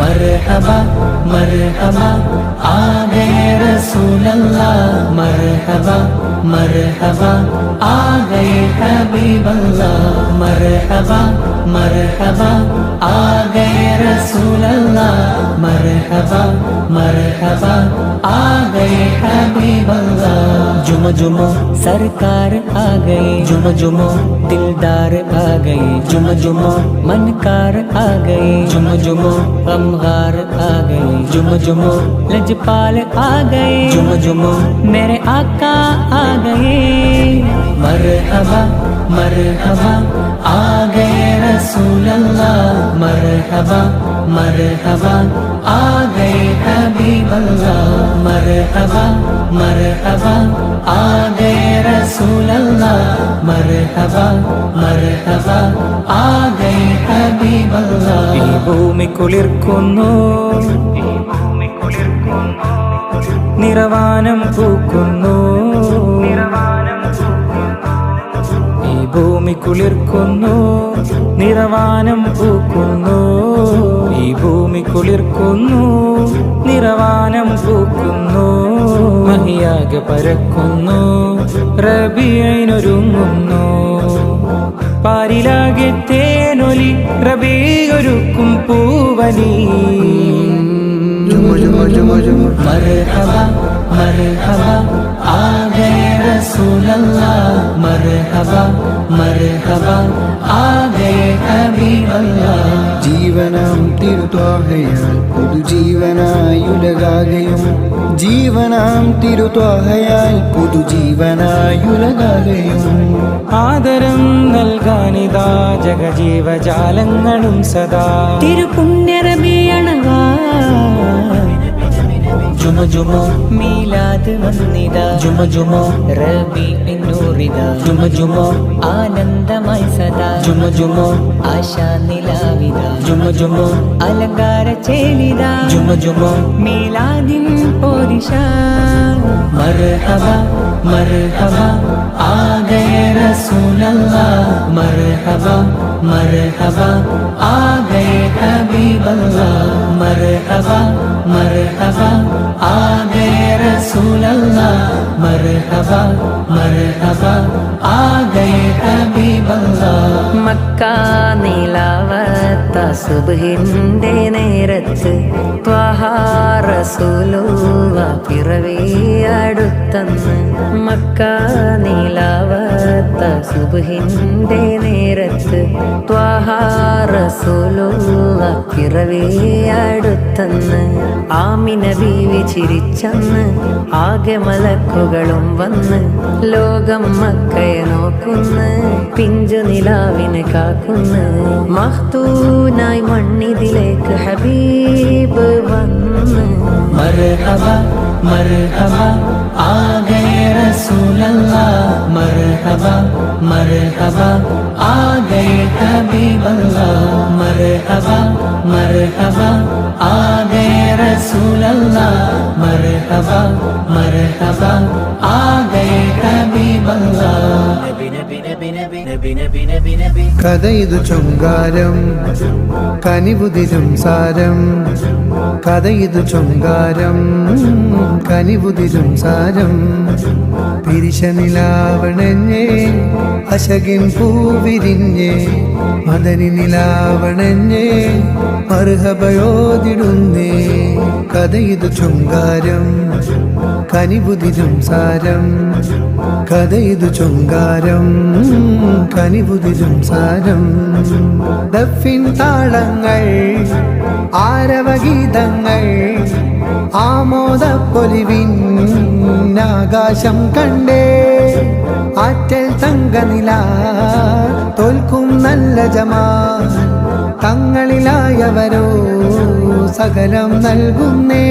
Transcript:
മർഹബ മർഹബ ആഗേ റസൂലല്ലാ മർഹബ മർഹബ ആഗേ हबीब अल्लाह मरहबा मरहबा आ गए रसूल अल्लाह मरहबा मरहबा आ गए हबीब अल्लाह जुम जुमो सरकार आ गए जुम जुमो दिलदार आ गए जुम जुमो मनकार आ गए जुम जुमो गमगार आ गए जुम जुमो लजपाल आ गए जुम जुमो मेरे आका आ गए मरहबा മർഹബ ആഗേ റസൂൽ മർഹബ മർഹബ ആഗേ ഹബീബ് മർഹബ മർഹബ ആഗേ റസൂൽ മർഹബ മർഹബ ആഗേ ഹബീബ് അല്ലാഹ് ഈ ഭൂമി കുളിർക്കുന്നു. നിറവാനം പൂക്കുന്നു. ഭൂമി കുളിർക്കുന്നു നിറവാനം പൂക്കുന്നു. ഈ ഭൂമി കുളിർക്കുന്നു നിറവാനം പൂക്കുന്നു. മഹിയാകെ പരക്കുന്നു റബിയനൊരുങ്ങുന്നു പാരിലാകെ തേനൊലി റബിയൊരുക്കും പൂവനി മരഹബ മരഹബ ആകെ ഹബീബല്ലാ മർഹബ മർഹബ ആഗേ ഹബീബല്ലാ. ജീവനാം തിരുത്വാഹയാൽ പുതുജീവനായുലകാകയും ജീവനാം തിരുത്വാഹയാൽ പുതുജീവനായുലകാകയും ആദരം നൽകാനിതാ ജഗജീവജാലങ്ങളും സദാ. തിരുപുണ്യരമേ അണങ്ങാ ജുമ ജുമ. മീലാ അത് വന്നിതാ. ജുമ ജുമോ. റബി എന്നൂറിതാ. ജുമ ജുമോ. ആനന്ദമായി സദാ. ജുമ ജുമോ. ആശാ നിലാവിത. ജുമ ജുമോ. അലങ്കാര ചേലിത. ജുമ ജുമോ. മീലാദിൻ പോരിഷ മർഹബ മർഹബ. ആ ഗയ റസൂലല്ലാ. മർഹബ മർഹബ. ആ ഗയ ഹബീബല്ലാ. മർഹബ മർഹബ. ആ റസൂലല്ലാ മർഹബ മർഹബ ആ ഗയേ ഹബീബല്ലാ. മക്ക നിലാവത്ത സുബ്ഹിന്റെ നേരത്ത് ത്വഹാ ത്വഹാറസൂലുവ പിറവി അടുത്തന്ന് മക്ക നീലാവത്ത സുബഹിന്റെ നേരത്ത്. ത്വഹാറസൂലുവ പിറവി അടുത്തന്ന് ആമിന ബീവി ചിരിച്ചന്ന് ആകെ മലക്കുകളും വന്ന് ലോകം മക്കയെ നോക്കുന്ന് പിഞ്ചു നിലാവിനെ കാക്കുന്ന്. മഹ്തൂനായി മണ്ണിതിലേക്ക് ഹബീബ് मरहबा मरहबा आ गए रसूल अल्लाह मरहबा मरहबा आ गए हबीब अल्लाह मरहबा मरहबा आ गए रसूल अल्लाह मरहबा मरहबा आ गए हबीब अल्लाह കഥ ഇത് ചൊങ്കാരം കനിവുതിരും സാരം. കഥ ഇത് ചൊങ്കാരം കനിവുതിരും സാരം. പിരിശ നിലാവണഞ്ഞേ അശകിൻ പൂവിരിഞ്ഞേ മദനി നിലാവണഞ്ഞേ മർഹബയോതിടുന്നേ കഥയിതു ചുങ്കാരം കനിബുതിരും സാരം കഥയിതു ചുങ്കാരം കനിബുതിരും സാരം. ദഫിൻ താളങ്ങൾ ആരവഗീതങ്ങൾ ആമോദപ്പൊലിവിൻ ആകാശം കണ്ടേ. ആറ്റൽ തങ്കനില തോൽക്കും നല്ല ജമാ തങ്ങളിലായവരോ സകലം നൽകുന്നേ.